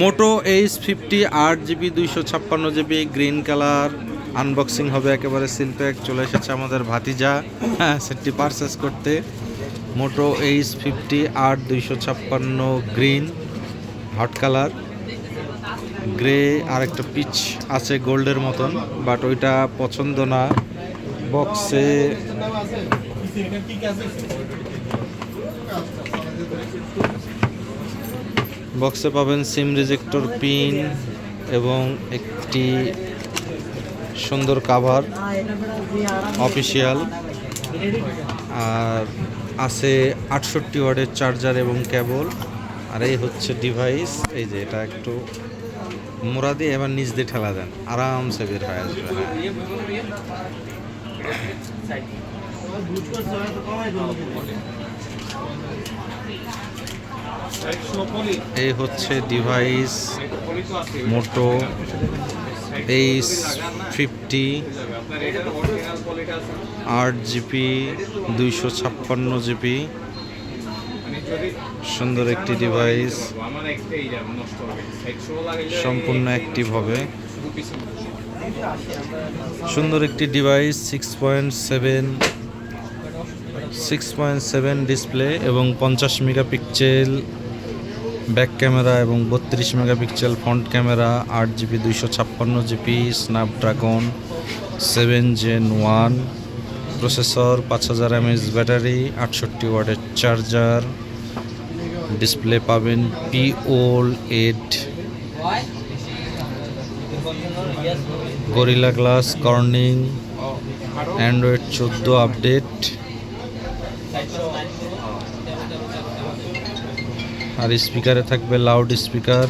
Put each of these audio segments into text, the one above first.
মোটো H fifty আট GB দুইশো ছাপ্পান্ন জিবি গ্রিন কালার আনবক্সিং হবে একেবারে সিলপ্যাক চলে এসেছে আমাদের ভাতিজা। হ্যাঁ সেটটি পারচেস করতে। মোটো এইচ ফিফটি আট দুইশো ছাপ্পান্ন গ্রিন হট কালার গ্রে আর একটা পিচ আছে গোল্ডের মতন বাট ওইটা পছন্দ না। বক্সে বক্সে পাবেন সিম রিজেক্টর পিন এবং একটি সুন্দর কাভার অফিসিয়াল আর আছে আটষট্টি ওয়ার্ডের চার্জার এবং কেবল আর এই হচ্ছে ডিভাইস এই যে এটা একটু মোড়া দিয়ে এবার নিচ দিয়ে ঠেলা দেন, আরামসে বের হয়ে আসবে হ্যাঁ। এই হচ্ছে ডিভাইস মোটো এইচ ফিফটি আট জিবি, দুইশো ছাপ্পান্ন জিবি। সুন্দর একটি ডিভাইস সম্পূর্ণ অ্যাক্টিভ হবে। সুন্দর একটি device six point seven six point seven display এবং পঞ্চাশ মেগাপিক্সেল ব্যাক ক্যামেরা এবং বত্রিশ মেগাপিক্সেল ফ্রন্ট ক্যামেরা আট জিবি দুইশো ছাপ্পান্ন GB Snapdragon seven Gen one processor পাঁচ হাজার এমএস ব্যাটারি আটষট্টি ওয়াটের চার্জার ডিসপ্লে পাবেন pyol eight Gorilla Glass Corning Android চোদ্দ আপডেট আর স্পিকারে থাকবে লাউড স্পিকার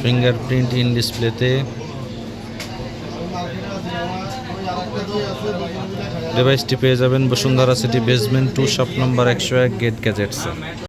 ফিঙ্গারপ্রিন্ট ইন ডিসপ্লেতে ডিভাইসটি পেয়ে যাবেন Bashundhara city basement two shop number একশো এক গেট গ্যাজেটসে